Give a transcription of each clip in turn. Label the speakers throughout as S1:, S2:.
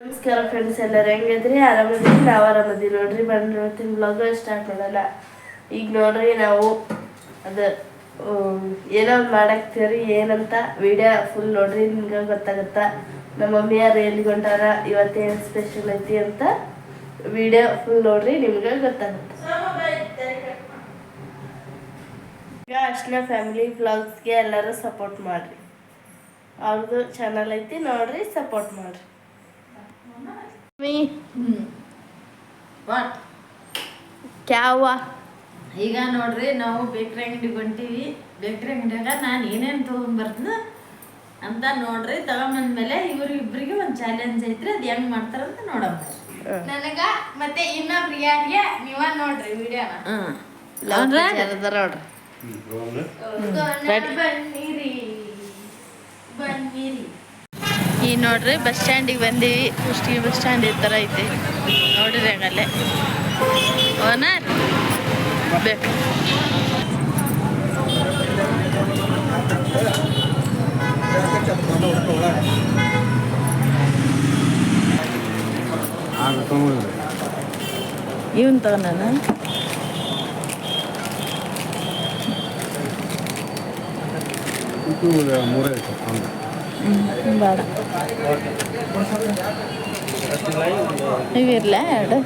S1: ನಮಸ್ಕಾರ ಫ್ರೆಂಡ್ಸ್ ಎಲ್ಲರೂ ಹೆಂಗಿದ್ರಿ? ಆರಾಮದಿರಿ ನಾವು ಆರಾಮದಿ ನೋಡ್ರಿ. ಬನ್ನಿ ಇವತ್ತಿನ ಬ್ಲಾಗ್ ಸ್ಟಾರ್ಟ್ ಮಾಡಲ್ಲ ಈಗ ನೋಡ್ರಿ ನಾವು ಅದು ಏನೋ ಒಂದು ಮಾಡಾಕ್ತೀವ್ರಿ ಏನಂತ? ವಿಡಿಯೋ ಫುಲ್ ನೋಡ್ರಿ. ನಿಮ್ಗೆ ಗೊತ್ತಾಗತ್ತ? ನಮ್ಮ ಮಮ್ಮಿಯಾರು ಎಲ್ಲಿ ಹೊಂಟಾರ? ಇವತ್ತೇನು ಸ್ಪೆಷಲ್ ಐತಿ ಅಂತ ವಿಡಿಯೋ ಫುಲ್ ನೋಡ್ರಿ. ನಿಮ್ಗೆ ಗೊತ್ತಾಗುತ್ತೆ. ಅರ್ಶನ ಫ್ಯಾಮಿಲಿ ಬ್ಲಾಗ್ಸ್ಗೆ ಎಲ್ಲರೂ ಸಪೋರ್ಟ್ ಮಾಡ್ರಿ. ಅವ್ರದ್ದು ಚಾನಲ್ ಐತಿ ನೋಡ್ರಿ ಸಪೋರ್ಟ್ ಮಾಡ್ರಿ.
S2: ಈಗ ನೋಡ್ರಿ ನಾವು ಬೇಕ್ರಿ ಅಂಗಡಿ ಬಂತೀವಿ ಬೇಕ್ರಿ ಅಂಗಡಿಯಾಗ ನಾನು ಏನೇನು ತೊಗೊಂಡ್ಬರ್ತೀನಿ ಅಂತ ನೋಡ್ರಿ. ತಗೊಂಬಂದ್ಮೇಲೆ ಇವ್ರು ಇಬ್ಬರಿಗೆ ಒಂದು ಚಾಲೆಂಜ್ ಐತ್ರಿ ಅದು ಹೆಂಗ್ ಮಾಡ್ತಾರಂತ ನೋಡೋಣ.
S3: ನನಗ ಮತ್ತೆ ಇನ್ನೊಬ್ರು ಯಾರಿಗೆ ನೀವ ನೋಡ್ರಿ ವಿಡಿಯೋನ.
S1: ನೋಡ್ರಿ.
S3: ಬನ್ನಿರಿ
S1: ಈ ನೋಡ್ರಿ, ಬಸ್ ಸ್ಟ್ಯಾಂಡಿಗೆ ಬಂದೀವಿ. ಕುಷ್ಟಿ ಬಸ್ ಸ್ಟ್ಯಾಂಡ್ ಈ ಥರ ಐತಿ. ನೋಡ್ರಿ ಆಗಲ್ಲೇ ಓನರ್ ಬೇಕು. ಇವನ್ ತಗೊಂಡಾನ?
S4: ಮೂರೇ ಆಯ್ತು
S1: ಹ್ಞೂ ಬೇಡ. ಇವಿರ್ಲ ಎರಡು.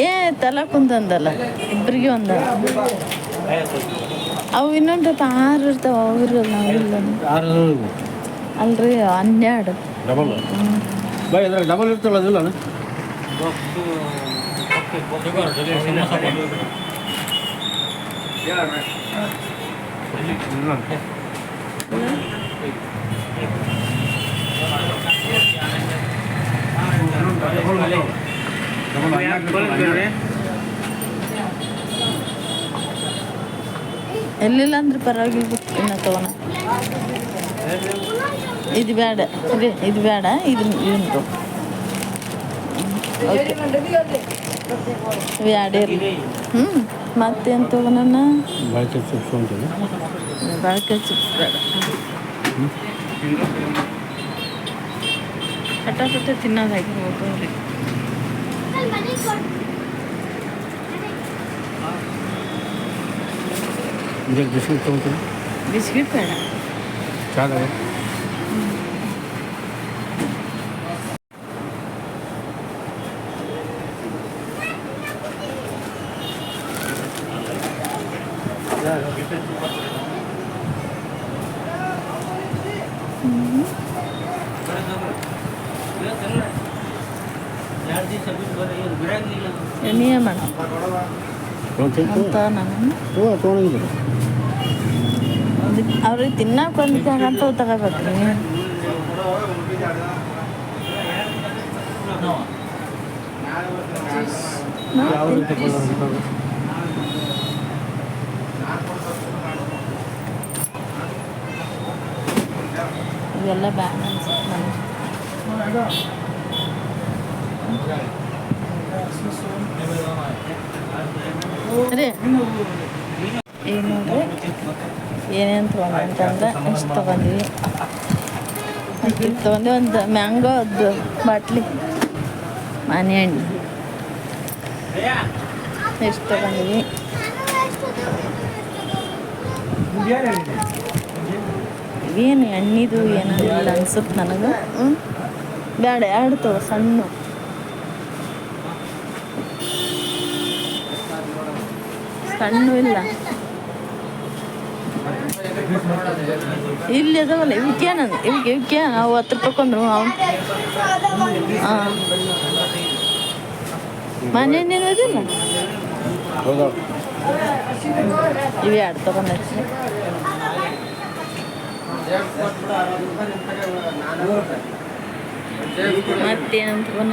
S1: ಏ ತಲ ಕುಂತಂದಲ್ಲ. ಇಬ್ಬರಿಗೆ ಒಂದ ಅವು ಇನ್ನೊಂದು ಆರು ಇರ್ತಾವ ಅವ್ರು ಅಲ್ರಿ ಹನ್ನೆರಡು.
S4: ಡಬಲ್ ಬೈ ಅದ್ರಾಗ ಡಬಲ್ ಇರ್ತಲ್ಲ ಅದಿಲ್ಲ ಹನ್ನೆರಡು
S1: ಎಲ್ಲಿಲ್ಲ ಅಂದ್ರೆ ಪರವಾಗಿಲ್ಲ. ಇನ್ನು ತಗೋಣ. ಇದು ಬೇಡ. ಇದೇ ಇದು ಬೇಡ. ಇದನ್ನ ಇದು ಹ್ಮ್ ಓಕೆ ಇರಲಿ ಹ್ಞೂ ಮತ್ತೇನು ತಗೋಣ
S4: ಬಾಯ್ಕೆ ಚಿಪ್ಸ್ ಅಂತೀವಿ
S1: ಬಾಳ್ಕೆ ಚಿಪ್ಸ್ ಬೇಡ ಪಟಾಪಟ ತಿನ್ನೋದಾಗಿ ಹೋಗೋರಿ
S4: ಇದಕ್ಕೆ ಬಿಸ್ಕಿಟ್ ತೊಗೊಂತೀನಿ
S1: ಬಿಸ್ಕಿಟ್ ಬೇಡ
S4: ಚಾದಾಗ
S1: ನೀ ಮಾಡ ಅಂತ ನಾನು ಅವ್ರಿಗೆ ತಿನ್ನಕ್ಕೆ
S4: ಯಾವ ರೀತಿ
S1: ಇವೆಲ್ಲ ಬ್ಯಾಲೆನ್ಸ್ ರೀ ಈಗ ನೋಡ್ರಿ ಏನೇನು ತೊಗೊಂಡು ಅಂತಂದ್ರೆ ಇಷ್ಟು ತೊಗೊಂಡ್ವಿ. ಇದು ಒಂದು ಮ್ಯಾಂಗೋದು ಬಾಟ್ಲಿ, ಮನೆ ಹಣ್ಣು. ಎಷ್ಟು ತೊಗೊಂಡ್ವಿ. ಏನು ಎಣ್ಣಿದು ಏನಿಲ್ಲ ಅನ್ಸುತ್ತೆ ನನಗೆ? ಬೇಡ ಎರಡು ತಗೋ, ಸಣ್ಣ. ಸಣ್ಣ ಇಲ್ಲ. ಇಲ್ಲಿ ಅದಾವಲ್ಲ ಇವಕ್ಕೆ ನಂದು ಇವಕ್ಕೆ ಇವಕ್ಕೆ ಅವು ಹತ್ತು ರೂಪಾಯಿ ಕೊಂದ್ರು ಅವು ಹಾಂ ಮನೆ ನೀನು ಇದಿಲ್ಲ ಇವು ಎರಡು ತಗೊಂಡೈತಿ ಮತ್ತೇನಂತ ತಗೊಂಡ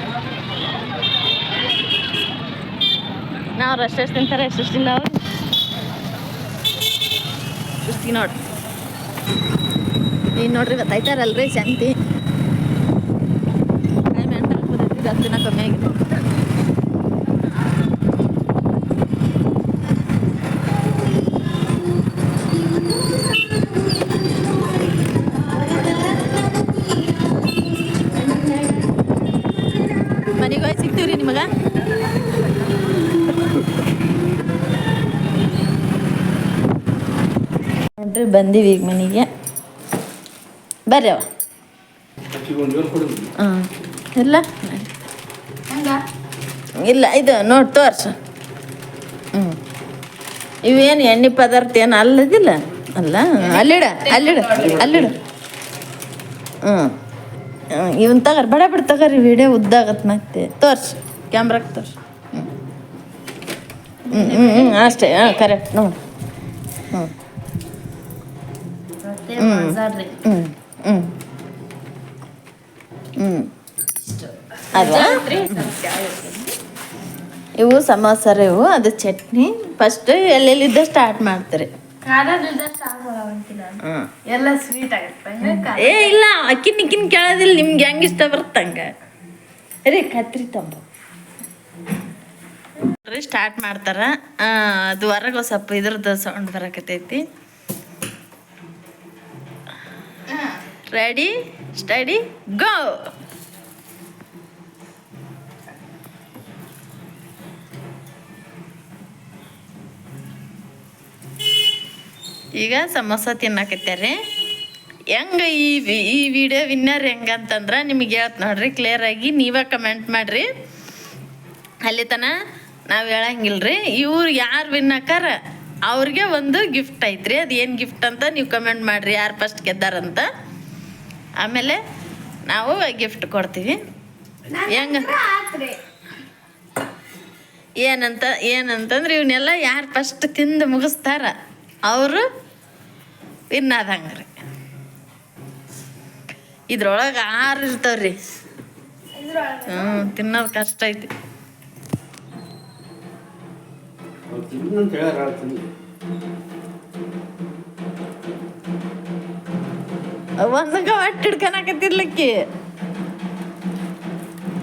S1: ನಾವು ಅಷ್ಟೆಷ್ಟು ತಿಂತಾರೆ ಎಷ್ಟೆಷ್ಟು ಇಲ್ಲ ಅವ್ರು ಸುಸ್ತಿ ನೋಡಿ ಈಗ ನೋಡ್ರಿ ಗೊತ್ತಾಯ್ತಾರಲ್ರಿ ಶಾಂತಿ ಕೈ ಮೆಂಟಲ್ ಬರ್ತೈತಿ ಜಾಸ್ತಿನ ಕಮ್ಮಿ ಆಗಿದೆ ಬಂದೀವಿ ಈಗ ಮನೆಗೆ. ಬರ್ರವ ಹಾಂ ಇಲ್ಲ? ಇಲ್ಲ, ಇದು ನೋಡಿ, ತೋರ್ಸು. ಹ್ಞೂ ಇವೇನು ಎಣ್ಣೆ ಪದಾರ್ಥ ಏನು ಅಲ್ಲದಿಲ್ಲ? ಅಲ್ಲ? ಅಲ್ಲಿಡ ಅಲ್ಲಿಡ ಅಲ್ಲಿಡ. ಹ್ಞೂ ಇವನ್ ತಗರ್, ಬಡ, ಬಿಡ ತಗರಿ ವಿಡಿಯೋ ಉದ್ದಾಗತ್ತೆ ಮತ್ತೆ ತೋರ್ಸು, ಕ್ಯಾಮ್ರಾಗೆ ತೋರ್ಸು. ಹ್ಞೂ ಹ್ಞೂ ಹ್ಞೂ ಅಷ್ಟೇ. ಹಾಂ ಕರೆಕ್ಟ್ ನೋಡಿ. ಹ್ಞೂ
S2: ಮತ್ತೆ. ಮಸಾಲೆ
S1: ಹ್ಞೂ ಹ್ಞೂ ಹ್ಞೂ ಅಲ್ವಾ? ಇವು ಸಮೋಸ ರೀ ಇವು ಅದು ಚಟ್ನಿ. ಫಸ್ಟ್ ಎಲ್ಲೆಲ್ಲಿದ್ದ ಸ್ಟಾರ್ಟ್ ಮಾಡ್ತಾರೆ.
S2: ಎಲ್ಲ ಸ್ವೀಟ್ ಆಗುತ್ತೆ.
S1: ಏ ಇಲ್ಲ ಅಕ್ಕಿನ ಇಕ್ಕಿನ ಕೇಳೋದಿಲ್ಲ ನಿಮ್ಗೆ ಹೆಂಗೆ ಇಷ್ಟ ಬರ್ತಂಗ ರೀ ಕತ್ರಿ ತಂಬ. ಸ್ಟಾರ್ಟ್ ಮಾಡ್ತಾರ. ಅದು ಹೊರಗೆ ಸ್ವಲ್ಪ ಇದ್ರದ್ದು ಸೌಂಡ್ ಬರಕತ್ತೈತಿ ರೆಡಿ ಸ್ಟಡಿ ಗೋ ಈಗ ಸಮೋಸ ತಿನ್ನಕತ್ತಾರೆ. ಹೆಂಗೆ ಈ ಈ ವಿಡಿಯೋ ವಿನ್ನರ್ ಹೆಂಗಂತಂದ್ರೆ ನಿಮಗೆ ಹೇಳ್ತ ನೋಡ್ರಿ ಕ್ಲಿಯರಾಗಿ ನೀವೇ ಕಮೆಂಟ್ ಮಾಡಿರಿ. ಅಲ್ಲಿ ತನ ನಾವು ಹೇಳಂಗಿಲ್ರಿ, ಇವ್ರು ಯಾರು ವಿನ್ ಅವ್ರಿಗೆ ಒಂದು ಗಿಫ್ಟ್ ಐತ್ರಿ, ಅದು ಏನು ಗಿಫ್ಟ್ ಅಂತ ನೀವು ಕಮೆಂಟ್ ಮಾಡಿರಿ, ಯಾರು ಫಸ್ಟ್ ಗೆದ್ದಾರಂತ. ಆಮೇಲೆ ನಾವು ಗಿಫ್ಟ್ ಕೊಡ್ತೀವಿ. ಹೆಂಗ? ಏನಂತ ಏನಂತಂದ್ರೆ ಇವನ್ನೆಲ್ಲ ಯಾರು ಫಸ್ಟ್ ತಿಂದು ಮುಗಿಸ್ತಾರ ಅವರು ಇನ್ನಾದಂಗ್ರಿ ಇದ್ರೊಳಗೆ ಆರು ಇರ್ತಾವ್ರಿ. ಹ್ಞೂ ತಿನ್ನೋದು ಕಷ್ಟ ಐತಿ. ಒಂದಕ್ಕೆ ಒಟ್ಟು ಹಿಡ್ಕೊಳಕತ್ತಿರ್ಲಿಕ್ಕಿ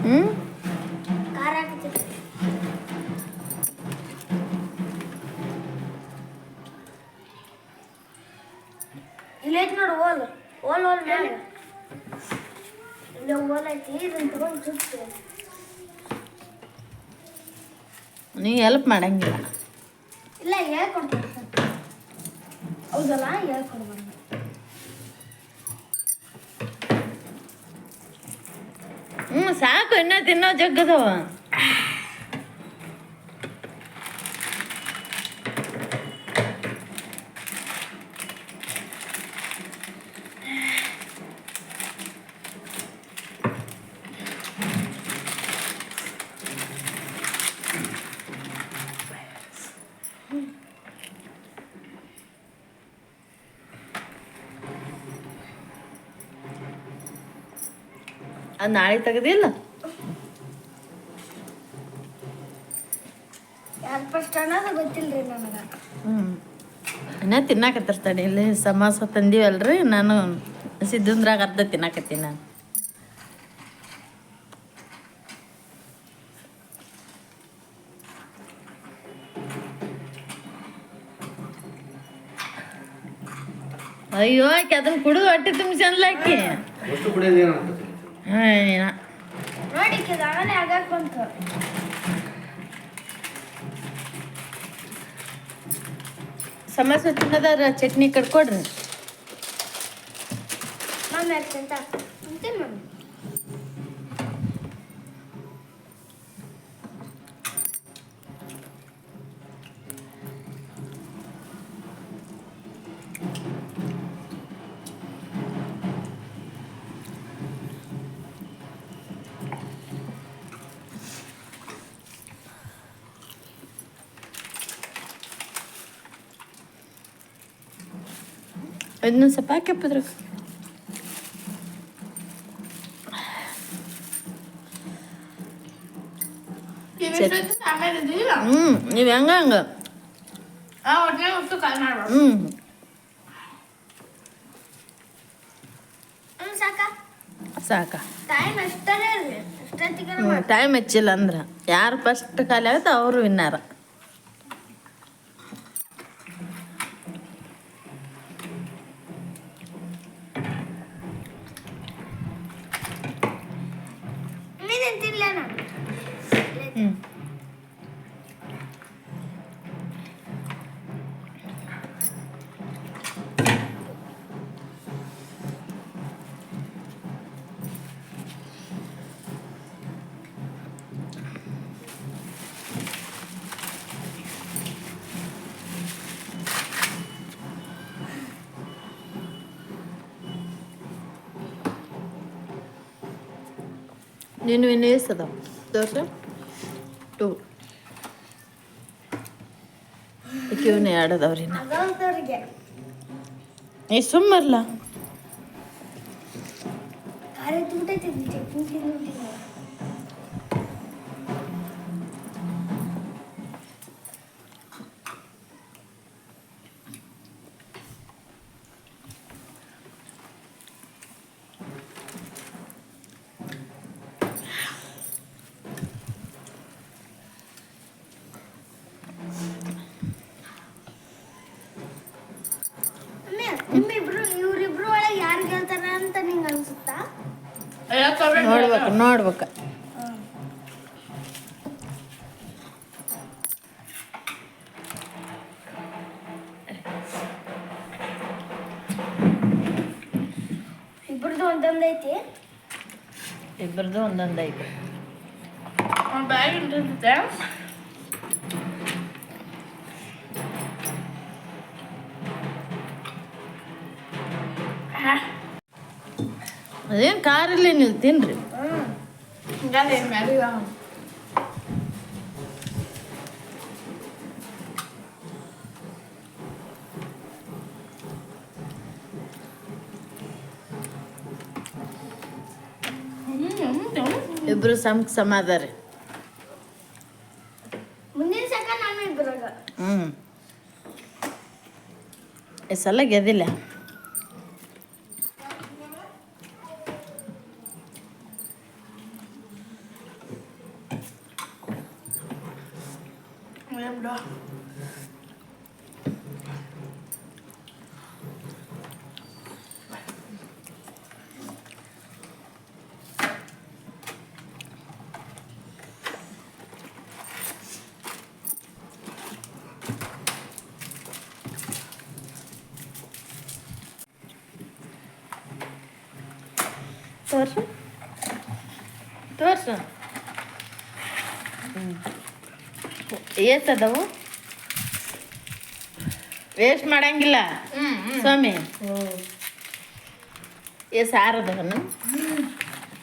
S1: ಹ್ಞೂ
S3: ಇಲ್ಲೈತಿ ನೋಡು ಓಲ್ ಓಲ್ ಓಲ್ ಮ್ಯಾಗ ಇಲ್ಲ ಓಲ್ ಐತಿ ಇದನ್ನ ತಗೊಂಡು ಸುತ್ತು
S1: ನೀ ಹೆಲ್ಪ್ ಮಾಡಂಗಿಲ್ಲ. ମୁଁ ସାହା କହିନା ଦିନ ଯୋଗ ನಾಳೆ ತೆಗೆದಿಲ್ಲ? ಇನ್ನ ತಿನ್ನಾಕತ್ತಾರ ತಡಿ ಇಲ್ಲಿ ಸಮಾಸ ತಂದೀವಲ್ರಿ ನಾನು ಸಿದ್ಧಂದ್ರಾಗ ಅರ್ಧ ತಿನ್ನಾಕತ್ತೀನಿ ನಾನು. ಅಯ್ಯೋ ಆಕೆ ಅದನ್ನ ಕುಡಿದು ಹೊಟ್ಟೆ ತುಂಬಿಸಿ ಆಕಿ?
S3: ನೋಡಿ ಆಗಲೇ ಆಗಕ್ಕೆ ಬಂತು.
S1: ಸಮೋಸ ತಿನ್ನೋದಾರ ಚಟ್ನಿ ಕಟ್ಕೊಡ್ರಿ
S3: ಮಮ್ಮಿ ಅಂತ ಮಮ್ಮಿ.
S1: ಇನ್ನೊಂದು ಸ್ವಲ್ಪ
S3: ಆಮೇಲೆ ಇದಿಲ್ಲ
S1: ಹ್ಞೂ ನೀವು ಹೆಂಗ ಹಂಗ ಹ್ಞೂ
S3: ಹ್ಮ್ ಸಾಕ ಟೈಮ್
S1: ಹೆಚ್ಚಿಲ್ಲ ಅಂದ್ರ. ಯಾರು ಫಸ್ಟ್ ಖಾಲಿ ಆಗುತ್ತೆ ಅವರು ವಿನ್ನಾರ
S3: ನೀನು
S1: ಇನ್ನು ಎಷ್ಟು ಅದಾವ ತೋರ್ಸು ಟು ಇವನು ಎರಡು ಅದಾವ್ರಿ ನೋಡ್ಬೇಕು. ಇಬ್ಬರದು
S3: ಒಂದೊಂದು ಐತಿ?
S1: ಇಬ್ಬರದು ಒಂದೊಂದು ಐತಿ.
S3: ಬ್ಯಾಗ್ ಇರ್ತೈತೆ
S1: ಅದೇನು ಕಾರಲ್ಲಿ ನೀವು ತಿನ್ರಿ
S3: ಹಿಂಗಲ್ಲ me ಮ್ಯಾಲಿಗ
S1: ಇಬ್ರು ಸಮ್ ಸಮ ಅದಾರಿ
S3: ಮುಂದಿನ ಸಕ ನಾನು ಇಬ್ರಾಗ
S1: ಹ್ಞೂ ಈ ಸಲ ಗೆದ್ದಿಲ್ಲ
S3: ಬಿಡು
S1: ತೋರ್ಸು. ತೋರ್ಸು. ಎಷ್ಟು ಅದಾವು ವೇಸ್ಟ್ ಮಾಡಂಗಿಲ್ಲ. ಸ್ವಾಮಿ. ಎಷ್ಟು ಆರು ಅದಾವನು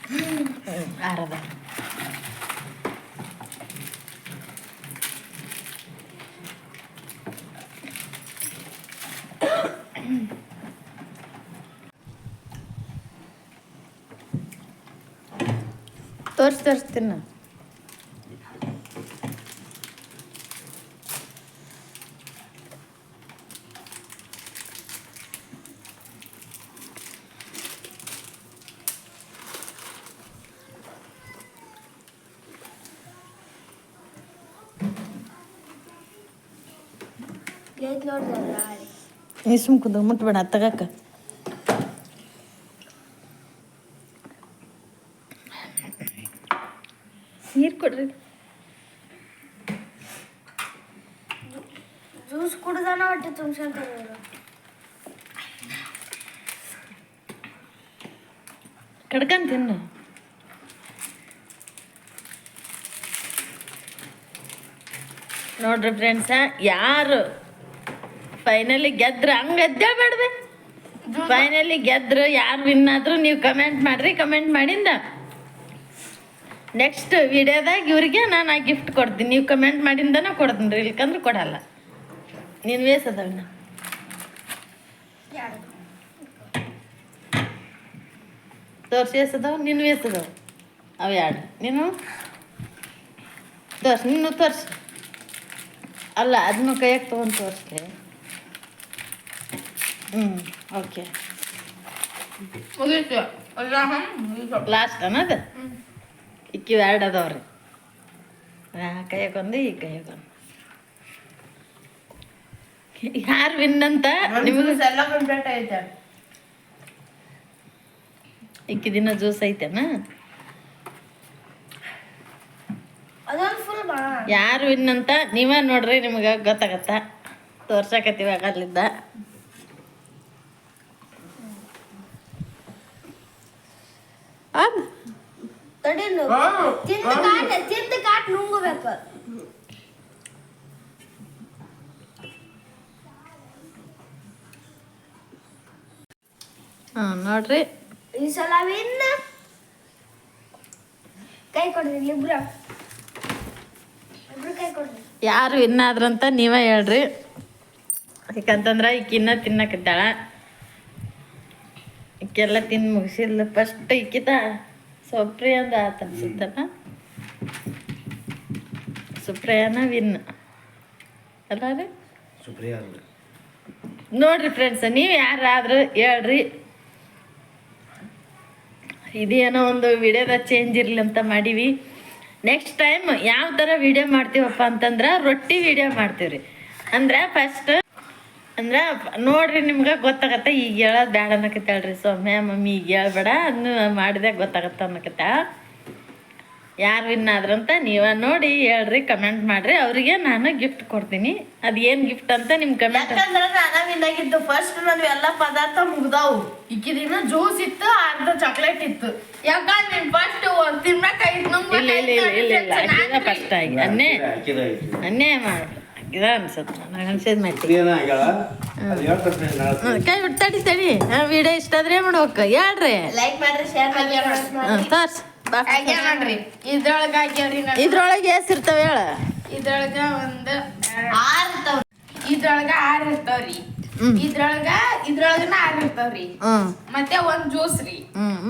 S1: ಹ್ಞೂ ಆರು ಅದಾವ ತೋರ್ಸಿ ತೋರಿಸ್ತೀನಿ ನಾನು ಸುಮ್ ಕುಂದ ಮುಟ್ಬೇಡ ತಗಕ್ಕ ನೀರು ಕೊಡ್ರಿ.
S3: ಜ್ಯೂಸ್ ಕುಡ್ದಾನ ಹೊಟ್ಟೆ ತುಂಬ್ಸ್ಕೊಂತಾರೆ ಇವ್ರು
S1: ಕಡ್ಕಂಡ್ ತಿನ್ನು. ನೋಡ್ರಿ ಫ್ರೆಂಡ್ಸ ಯಾರು ಫೈನಲಿ ಗೆದ್ರ ಹಂಗೆ ಬೇಡ್ದೆ ಫೈನಲಿ ಗೆದ್ರು ಯಾರು ವಿನ್ ಆದ್ರು ನೀವು ಕಮೆಂಟ್ ಮಾಡ್ರಿ ಕಮೆಂಟ್ ಮಾಡಿಂದ. ನೆಕ್ಸ್ಟ್ ವಿಡಿಯೋದಾಗ ಇವ್ರಿಗೆ ನಾನು ಆ ಗಿಫ್ಟ್ ಕೊಡ್ತೀನಿ. ನೀವು ಕಮೆಂಟ್ ಮಾಡಿಂದನ ಕೊಡ್ತೀನಿ. ರೀ ಇಲ್ಕಂದ್ರೆ ಕೊಡಲ್ಲ. ನೀನು ವೇಸ್
S3: ಅದಾವಣ್ಣ
S1: ತೋರ್ಸಿ ಎಸ್ ನಿನ್ನ ನೀನು ವೇಸ್ ಅವು ಎರಡು ನೀನು? ತೋರ್ಸಿ ನೀನು ತೋರಿಸಿ. ಅಲ್ಲ ಅದನ್ನು ಕೈಯಾಗೆ ತೊಗೊಂಡು ತೋರಿಸ್ತೆ ಹ್ಞೂ ಓಕೆ ಲಾಸ್ಟ್ ಅನ್ನೋದು ಇಕ್ಕಿವು ಎರಡು ಅದಾವ್ರಿ ಹಾಂ ಕೈಯಾಗೊಂದು ಈ ಕೈಯಾಗೊಂದು ಯಾರು ವಿನ್ ಅಂತ ನಿಮಗೆ
S2: ಎಲ್ಲ ಕಂಪ್ಲೀಟ್ ಐತೆ
S1: ಇಕ್ಕಿ ದಿನ ಜ್ಯೂಸ್ ಐತೆನ ಯಾರು ವಿನ್ ಅಂತ ನೀವೇ ನೋಡ್ರಿ ನಿಮಗೆ ಗೊತ್ತಾಗತ್ತ. ತೋರ್ಸಕತ್ತೀವಿ ಆಗಲ್ಲಿದ್ದ.
S5: ತಡಿಲು ತಿಂದ ಕಾಟ ತಿಂದ ಕಾಟ ನುಂಗಬೇಕು.
S1: ನೋಡ್ರಿ.
S5: ಈ ಸಲ ವಿನ್. ಕೈ ಕೊಡ್ರಿ ಇಬ್ರು.
S1: ಯಾರು ವಿನ್ ಆದ್ರಂತ ನೀವೇ ಹೇಳ್ರಿ. ಯಾಕಂತಂದ್ರೆ ಈಕಿನ್ನ ತಿನ್ನಕತ್ತಾಳ. ಈಕೆಲ್ಲ ತಿಂದು ಮುಗಿಸಿಲ್ಲ ಫಸ್ಟ್ ಈಕಿತ. ಸುಪ್ರಿಯಂದ ಆತ ಅನ್ಸುತ್ತಲ್ಲ ಸುಪ್ರಿಯಾನ ವಿನ್. ಅಲ್ಲ ರೀ?
S4: ಸುಪ್ರಿಯಾ.
S1: ನೋಡ್ರಿ ಫ್ರೆಂಡ್ಸ್ ನೀವು ಯಾರಾದ್ರೂ ಹೇಳ್ರಿ. ಇದೇನೋ ಒಂದು ವಿಡಿಯೋದ ಚೇಂಜ್ ಇರಲಿ ಅಂತ ಮಾಡೀವಿ. ನೆಕ್ಸ್ಟ್ ಟೈಮ್ ಯಾವ ಥರ ವಿಡಿಯೋ ಮಾಡ್ತೀವಪ್ಪ ಅಂತಂದ್ರೆ ರೊಟ್ಟಿ ವಿಡಿಯೋ ಮಾಡ್ತೀವಿ ರೀ ಅಂದ್ರೆ ಫಸ್ಟ್ ಅಂದ್ರೆ ನೋಡ್ರಿ ನಿಮ್ಗೆ ಗೊತ್ತಾಗತ್ತೆ ಈಗ ಹೇಳೋದು ಬೇಡ ಅನ್ನಕತ್ತಾಳ್ರಿ ಸೌಮ್ಯ ಮಮ್ಮಿ ಈಗ ಹೇಳ್ಬೇಡ ಅದನ್ನು ಮಾಡಿದೆ ಗೊತ್ತಾಗತ್ತ ಅನ್ನಕತ್ತ. ಯಾರು ವಿನ್ ಆದ್ರಂತ ನೀವ ನೋಡಿ ಹೇಳ್ರಿ ಕಮೆಂಟ್ ಮಾಡ್ರಿ. ಅವರಿಗೆ ನಾನು ಗಿಫ್ಟ್ ಕೊಡ್ತೀನಿ. ಅದು ಏನು ಗಿಫ್ಟ್ ಅಂತ ನಿಮ್ಮ ಕಮೆಂಟ್
S2: ಯಾಕಂದ್ರೆ ನಾನ ವಿನ್ನಾಗಿದ್ದು ಫಸ್ಟ್ ನಾನು ಎಲ್ಲ ಪದಾರ್ಥ ಮುಗ್ದಾವು. ಇಕ್ಕಿದಿನ ಜ್ಯೂಸ್ ಇತ್ತು ಅರ್ಧ ಚಾಕ್ಲೇಟ್ ಇತ್ತು.
S3: ಯಾಕಂದ್ರೆ ನೀನ್ ಫಸ್ಟ್ ತಿನ್ಬೇಕಾಯ್ತು
S1: ಇಲ್ಲ ಇಲ್ಲ ಇಲ್ಲ ಇಲ್ಲ ಇಲ್ಲ ಫಸ್ಟ್ ಆಗಿ ಅನ್ನೇ. ಅನ್ನೇ ಮಾಡಿ. ಅಕ್ಕಿದ ಅನ್ಸತ್ತೆ. ನನಗೆ ಅನ್ಸಿದ ಮೇಲೆ ಕೈ ತಡಿ ತಡಿ. ವಿಡಿಯೋ ಇಷ್ಟ ಆದ್ರೆ ಮಾಡ್ಬೇಕು. ಹೇಳ್ರಿ.
S2: ಲೈಕ್ ಮಾಡ್ರಿ ಶೇರ್.
S1: ಹ್ಮ್, ತೋರ್ಸ್.
S3: ಮಾಡ್ರಿ. ಇದ್ರೊಳಗ ಹಾಕ್ಯಾವ್ರಿ
S1: ಇದ್ರೊಳಗೆ ಎಸ್ ಇರ್ತಾವ ಹೇಳ.
S3: ಇದ್ರೊಳಗ ಒಂದ್
S2: ಆರ್. ಇರ್ತಾವ್.
S3: ಇದ್ರೊಳಗ ಆರ್ ಇರ್ತಾವ್ರಿ. ಇದ್ರೊಳಗ ಇದ್ರೊಳಗನ ಆರ್ ಇರ್ತಾವ್ರಿ. ಮತ್ತೆ ಒಂದ್ ಜ್ಯೂಸ್ ರೀ.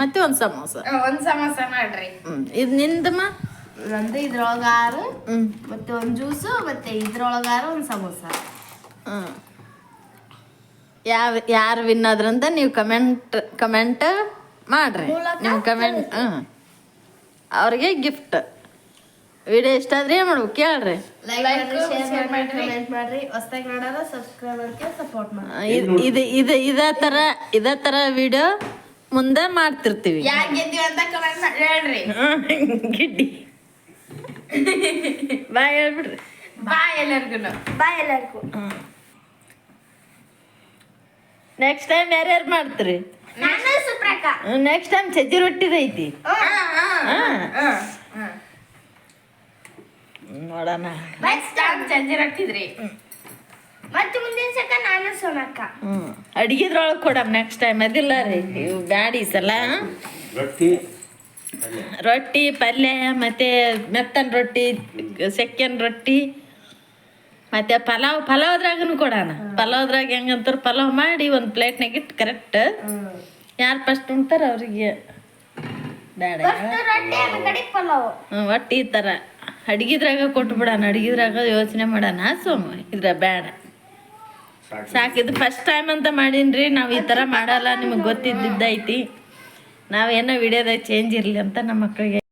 S1: ಮತ್ತೆ ಒಂದು ಸಮೋಸ.
S3: ಒಂದ್ ಸಮೋಸ ಮಾಡ್ರಿ.
S1: ಇದ್ ಇದು ನಿಂದಮ್ಮ
S2: ನಂದು ಇದ್ರೊಳಗ ಆರು
S1: ಹ್ಮ್.
S2: ಮತ್ತೆ ಒಂದು ಜ್ಯೂಸು ಮತ್ತೆ ಇದ್ರೊಳಗಾರು ಒಂದ್ ಸಮೋಸ.
S1: ಹ್ಮ್. ಯಾವ ಯಾರು ವಿನ್ ಆದ್ರಂತ ನೀವು ಕಮೆಂಟ್ ಕಮೆಂಟ್ ಮಾಡ್ರಿ. ನೀವು ಕಮೆಂಟ್ ಹ್ಞೂ ಅವ್ರಿಗೆ ಗಿಫ್ಟ್ ವಿಡಿಯೋ ಇಷ್ಟ ಆದ್ರೆ ಏನು ಮಾಡ್ಬೇಕು? ಕೇಳ್ರಿ. ಇದು ಇದು ಇದೇ ಥರ ಇದೇ ಥರ ವಿಡಿಯೋ ಮುಂದೆ ಮಾಡ್ತಿರ್ತೀವಿ. ಗಿಡ್ಡಿ. ಬಾಯ್ ಹೇಳ್ಬಿಡ್ರಿ
S3: ಬಾಯ್ ಎಲ್ಲರಿಗೂ
S5: ಬಾಯ್ ಎಲ್ಲರಿಗೂ.
S1: ನೆಕ್ಸ್ಟ್ ಟೈಮ್ ಯಾರ್ಯಾರು ಮಾಡ್ತೀರಿ?
S5: ನಾನು ಸುಪ್ರಕ.
S1: ನೆಕ್ಸ್ಟ್ ಟೈಮ್ ಸಜ್ಜಿ ರೊಟ್ಟಿದೈತಿ ನೋಡೋಣ.
S3: ನೆಕ್ಸ್ಟ್ ಟೈಮ್ ಚಂಜಿ ರೊಟ್ಟಿದ್ರಿ
S5: ಮತ್ತೆ ಮುಂದಿನ ಸಕ ನಾನು ಸೋನಕ್ಕ.
S1: ಹ್ಞೂ ಅಡ್ಗಿದ್ರೊಳಗೆ ಕೊಡಮ್ ನೆಕ್ಸ್ಟ್ ಟೈಮ್ ಅದಿಲ್ಲ ರೀ ಬ್ಯಾಡ ಈ ಸಲ
S4: ರೊಟ್ಟಿ.
S1: ರೊಟ್ಟಿ ಪಲ್ಯ ಮತ್ತು ಮೆತ್ತನ ರೊಟ್ಟಿ ಸೆಕೆಂಡ್ ರೊಟ್ಟಿ ಮತ್ತು ಪಲಾವ್ ಪಲಾವ್ದ್ರಾಗನು ಕೊಡೋಣ. ಪಲಾವ್ದ್ರಾಗ ಹೆಂಗಂತಾರೆ ಪಲಾವ್ ಮಾಡಿ ಒಂದು ಪ್ಲೇಟ್ನಾಗ ಇಟ್ಟು ಕರೆಕ್ಟ್. ಯಾರು ಫಸ್ಟ್ ಉಣ್ತಾರ ಅವ್ರಿಗೆ? ಬೇಡ. ಹ್ಞೂ ಒಟ್ಟು ಈ ಥರ ಅಡ್ಗಿದ್ರಾಗ ಕೊಟ್ಬಿಡೋಣ ಅಡ್ಗಿದ್ರಾಗ ಯೋಚನೆ ಮಾಡೋಣ. ಸೋಮ ಇದ್ರ ಬೇಡ.
S4: ಸಾಕು
S1: ಸಾಕು ಇದು ಫಸ್ಟ್ ಟೈಮ್ ಅಂತ ಮಾಡೀನ್ರಿ. ನಾವು ಈ ಥರ ಮಾಡಲ್ಲ ನಿಮಗೆ ಗೊತ್ತಿದ್ದೈತಿ ನಾವೇನೋ ವಿಡಿಯೋದಾಗ ಚೇಂಜ್ ಇರಲಿ ಅಂತ ನಮ್ಮ ಮಕ್ಕಳಿಗೆ